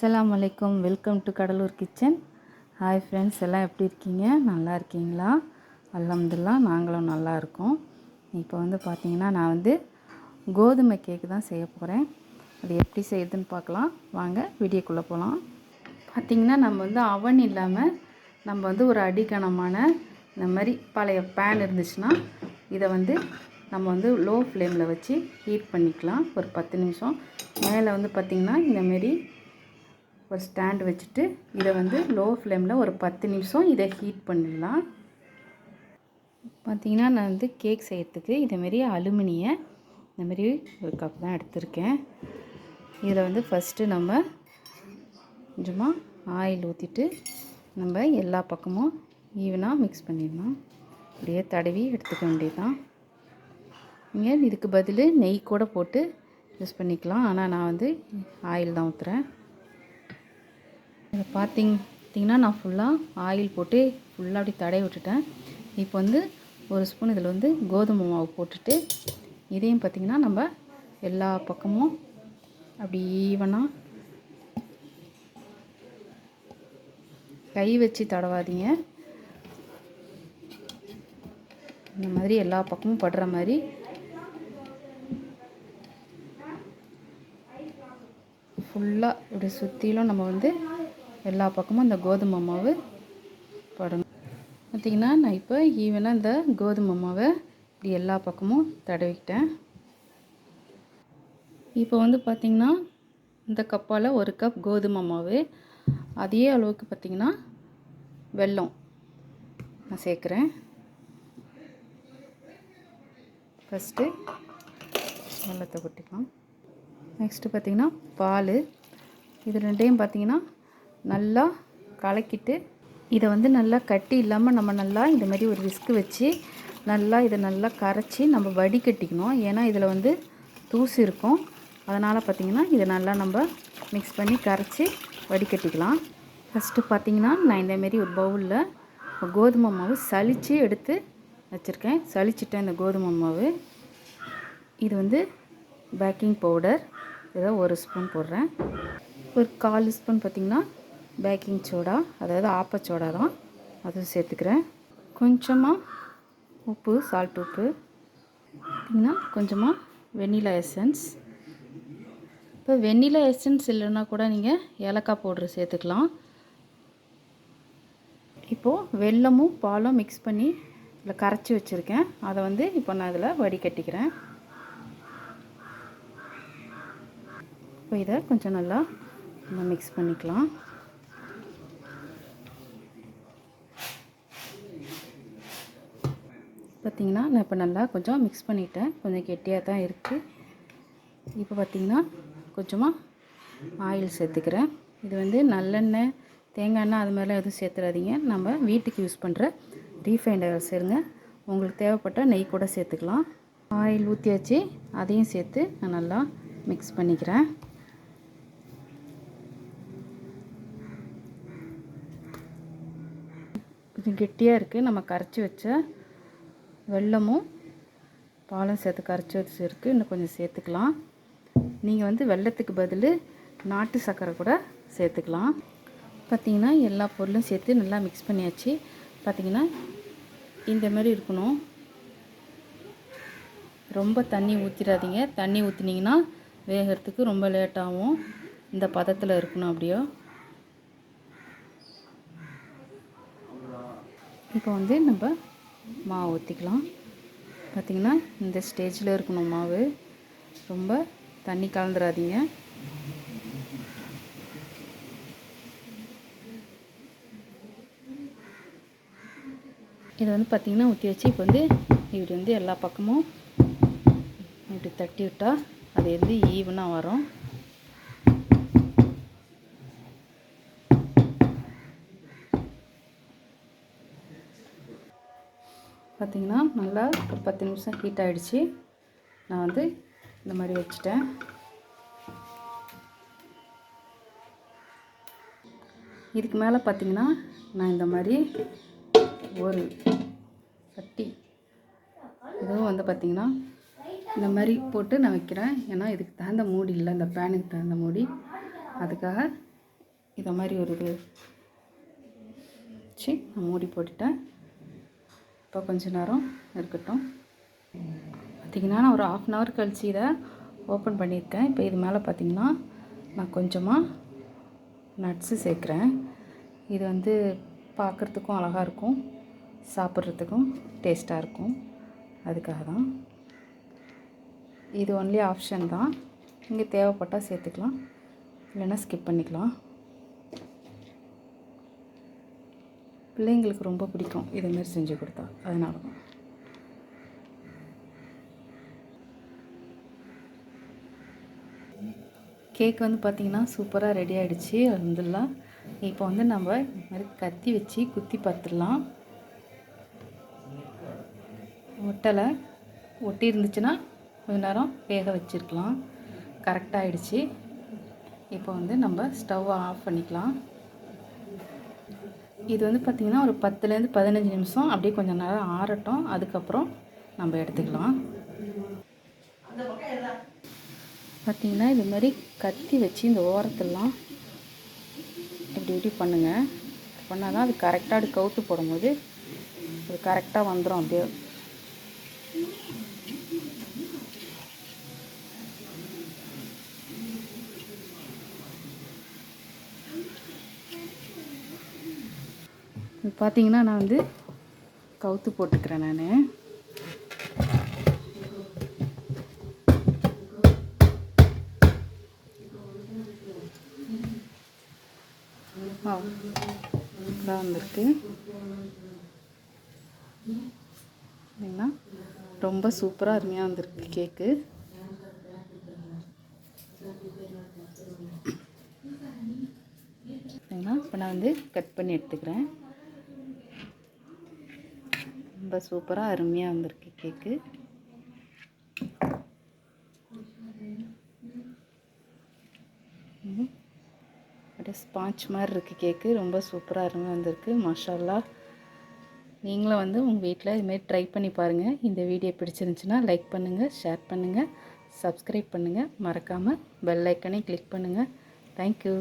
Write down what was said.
அஸ்லாம் அலைக்கும். Welcome to Cuddalore kitchen hi friends எல்லாம் எப்படி இருக்கீங்க? நல்லா இருக்கீங்களா? அல்ஹம்துலில்லாஹ் நாங்களும் நல்லா இருக்கோம். இப்போ வந்து பார்த்தீங்கன்னா நான் வந்து கோதுமை கேக்கு தான் செய்ய போகிறேன் அது எப்படி செய்யுதுன்னு பார்க்கலாம். வாங்க வீடியோக்குள்ளே போகலாம் பார்த்திங்கன்னா நம்ம வந்து அவன் இல்லாமல் நம்ம வந்து ஒரு அடிக்கணமான இந்த மாதிரி பழைய பேன் இருந்துச்சுன்னா இதை வந்து நம்ம வந்து லோ ஃப்ளேமில் வச்சு ஹீட் பண்ணிக்கலாம். ஒரு பத்து நிமிஷம். மேலே வந்து பார்த்திங்கன்னா இந்தமாரி ஒரு ஸ்டாண்ட் வச்சுட்டு இதை வந்து லோ ஃப்ளேமில் ஒரு பத்து நிமிஷம் இதை ஹீட் பண்ணிடலாம். பார்த்திங்கன்னா நான் வந்து கேக் செய்கிறதுக்கு இதேமாரி அலுமினிய இந்தமாரி ஒரு கப் தான் எடுத்திருக்கேன். இதில் வந்து ஃபஸ்ட்டு நம்ம கொஞ்சமாக ஆயில் ஊற்றிட்டு நம்ம எல்லா பக்கமும் ஈவனாக மிக்ஸ் பண்ணிடலாம். அப்படியே தடவி எடுத்துக்க வேண்டியதுதான். நீங்கள் இதுக்கு பதில் நெய் கூட போட்டு யூஸ் பண்ணிக்கலாம். ஆனால் நான் வந்து ஆயில் தான் ஊற்றுறேன் இதை பார்த்திங் பார்த்திங்கன்னா நான் ஃபுல்லாக ஆயில் போட்டு ஃபுல்லாக அப்படி தடவி விட்டுட்டேன். இப்போ வந்து ஒரு ஸ்பூன் இதில் வந்து கோதுமை மாவு போட்டுட்டு இதையும் பார்த்திங்கன்னா நம்ம எல்லா பக்கமும் அப்படி ஈவனாக கை வச்சு தடவாதீங்க. இந்த மாதிரி எல்லா பக்கமும் படுற மாதிரி. ஃபுல்லாக இப்படி சுற்றிலும் நம்ம வந்து எல்லா பக்கமும் இந்த கோதுமை மாவு படணும். பார்த்திங்கன்னா நான் இப்போ ஈவனாக இந்த கோதுமை மாவை இப்படி எல்லா பக்கமும் தடவிக்கிட்டேன். இப்போ வந்து பார்த்திங்கன்னா இந்த கப்பால் ஒரு கப் கோதுமை மாவு அதே அளவுக்கு பார்த்திங்கன்னா வெல்லம் நான் சேர்க்குறேன். ஃபஸ்ட்டு வெள்ளத்தை கொட்டிக்கலாம். நெக்ஸ்ட்டு பார்த்திங்கன்னா பால். இது ரெண்டையும் பார்த்திங்கன்னா நல்லா கலக்கிட்டு இதை வந்து நல்லா கட்டி இல்லாமல் நம்ம நல்லா இந்த மாதிரி ஒரு விஸ்கு வச்சு நல்லா இதை நல்லா கரைச்சி நம்ம வடிகட்டிக்கணும். ஏன்னா இதில் வந்து தூசு இருக்கும். அதனால் பார்த்திங்கன்னா இதை நல்லா நம்ம மிக்ஸ் பண்ணி கரைச்சி வடிகட்டிக்கலாம். ஃபஸ்ட்டு பார்த்திங்கன்னா நான் இந்தமாரி ஒரு பவுலில் கோதுமை மாவு சலித்து எடுத்து வச்சுருக்கேன். சளிச்சிட்டேன் இந்த கோதுமை மாவு. இது வந்து பேக்கிங் பவுடர் ஏதோ ஒரு ஸ்பூன் போடுறேன். ஒரு கால் ஸ்பூன் பார்த்திங்கன்னா பேக்கிங் சோடா அதாவது ஆப்பச்சோடா தான். அதுவும் சேர்த்துக்கிறேன். கொஞ்சமாக உப்பு சால்ட் உப்பு. பார்த்திங்கன்னா கொஞ்சமாக வெண்ணிலா எசன்ஸ் இப்போ வெண்ணிலா எசன்ஸ் இல்லைன்னா கூட நீங்கள் ஏலக்காய் பவுட்ரு சேர்த்துக்கலாம். இப்போது வெல்லமும் பாலும் மிக்ஸ் பண்ணி இதில் கரைச்சி வச்சுருக்கேன். அதை வந்து இப்போ நான் இதில் வடிகட்டிக்கிறேன். இப்போ இதை கொஞ்சம் நல்லா நம்ம மிக்ஸ் பண்ணிக்கலாம். பார்த்திங்கன்னா நான் இப்போ நல்லா கொஞ்சம் மிக்ஸ் பண்ணிட்டேன். கொஞ்சம் கெட்டியாக தான் இருக்குது இப்போ பார்த்திங்கன்னா கொஞ்சமாக ஆயில் சேர்த்துக்கிறேன். இது வந்து நல்லெண்ணெய் தேங்காய் எண்ணெய் அது மாதிரிலாம் எதுவும் சேர்த்துறாதீங்க. நம்ம வீட்டுக்கு யூஸ் பண்ணுற ரீஃபைண்ட் ஆயில் சேருங்க. உங்களுக்கு தேவைப்பட்ட நெய் கூட சேர்த்துக்கலாம். ஆயில் ஊற்றியாச்சு அதையும் சேர்த்து நான் நல்லா மிக்ஸ் பண்ணிக்கிறேன். கொஞ்சம் கெட்டியாக இருக்குது நம்ம கரைச்சி வச்ச வெல்லமும் பாலும் சேர்த்து கரைச்சி வச்சு இருக்குது இன்னும் கொஞ்சம் சேர்த்துக்கலாம். நீங்கள் வந்து வெள்ளத்துக்கு பதில் நாட்டு சர்க்கரை கூட சேர்த்துக்கலாம். பார்த்திங்கன்னா எல்லா பொருளும் சேர்த்து நல்லா மிக்ஸ் பண்ணியாச்சு. பார்த்திங்கன்னா இந்த மாதிரி இருக்கணும். ரொம்ப தண்ணி ஊற்றிடாதீங்க தண்ணி ஊற்றினீங்கன்னா வேகிறதுக்கு ரொம்ப லேட்டாகும் இந்த பதத்தில் இருக்கணும் அப்படியோ. இப்போ வந்து நம்ம மாவு ஊற்றிக்கலாம் பார்த்திங்கன்னா இந்த ஸ்டேஜில் இருக்கணும் மாவு. ரொம்ப தண்ணி கலந்துடாதீங்க இதை வந்து பார்த்திங்கன்னா ஊற்றி வச்சு இப்போ வந்து இப்படி வந்து எல்லா பக்கமும் இப்படி தட்டி விட்டால் அது வந்து ஈவனாக வரும். பார்த்திங்கன்னா நல்லா ஒரு பத்து நிமிஷம் ஹீட் ஆகிடுச்சு நான் வந்து இந்த மாதிரி வச்சுட்டேன். இதுக்கு மேலே பார்த்திங்கன்னா நான் இந்த மாதிரி ஒரு சட்டி இதுவும் வந்து பார்த்திங்கன்னா இந்த மாதிரி போட்டு நான் வைக்கிறேன். ஏன்னா இதுக்கு தகுந்த மூடி இல்லை இந்த பேனுக்கு தகுந்த மூடி. அதுக்காக இதை மாதிரி ஒரு இது வச்சு நான் மூடி போட்டுட்டேன். இப்போ கொஞ்ச நேரம் இருக்கட்டும். பார்த்திங்கன்னா நான் ஒரு ஆஃப் அன் ஹவர் கழிச்சு இதை ஓப்பன் பண்ணியிருக்கேன். இப்போ இது மேலே பார்த்திங்கன்னா நான் கொஞ்சமாக நட்ஸு சேர்க்குறேன். இது வந்து பார்க்குறதுக்கும் அழகாக இருக்கும். சாப்பிட்றதுக்கும் டேஸ்ட்டாக இருக்கும். அதுக்காக தான். இது ஒன்லி ஆப்ஷன் தான். இங்கே தேவைப்பட்டால் சேர்த்துக்கலாம். இல்லைன்னா ஸ்கிப் பண்ணிக்கலாம். பிள்ளைங்களுக்கு ரொம்ப பிடிக்கும் இதுமாரி செஞ்சு கொடுத்தா. அதனால தான். கேக் வந்து பார்த்திங்கன்னா சூப்பராக ரெடி ஆகிடுச்சு வந்துடலாம் இப்போ வந்து நம்ம இந்த மாதிரி கத்தி வச்சு குத்தி பார்த்துடலாம். ஒட்டலை ஒட்டி இருந்துச்சுன்னா கொஞ்ச நேரம் வேக வச்சுருக்கலாம். கரெக்டாக ஆகிடுச்சி இப்போ வந்து நம்ம ஸ்டவ்வை ஆஃப் பண்ணிக்கலாம். இது வந்து பார்த்திங்கன்னா ஒரு பத்துலேருந்து பதினஞ்சு நிமிஷம். அப்படியே கொஞ்சம் நேரம் ஆறட்டும். அதுக்கப்புறம் நம்ம எடுத்துக்கலாம். பார்த்திங்கன்னா இது மாதிரி கத்தி வச்சு இந்த ஓரத்தெல்லாம் இப்படி இப்படி பண்ணுங்கள் பண்ணால் தான் அது கரெக்டாக அது கவுத்து போடும்போது அது கரெக்டாக வந்துடும் அப்படியே. பார்த்தீங்கன்னா நான் வந்து கவுத்து போட்டுக்கிறேன் நான். இதான் வந்திருக்கு. பார்த்தீங்கன்னா ரொம்ப சூப்பராக அருமையாக வந்திருக்கு கேக்கு. இப்போ நான் வந்து கட் பண்ணி எடுத்துக்கிறேன். ரொம்ப சூப்பராக அருமையாக வந்திருக்கு கேக்கு. அப்படியே ஸ்பாஞ்ச் மாதிரி இருக்குது கேக்கு. ரொம்ப சூப்பராக அருமையாக வந்திருக்கு. மஷாலா நீங்களும் வந்து உங்கள் வீட்டில் இதுமாரி ட்ரை பண்ணி பாருங்கள் இந்த வீடியோ பிடிச்சிருந்துச்சுன்னா லைக் பண்ணுங்கள் ஷேர் பண்ணுங்கள் சப்ஸ்கிரைப் பண்ணுங்கள் மறக்காமல் பெல் ஐக்கனே கிளிக் பண்ணுங்கள் தேங்க்யூ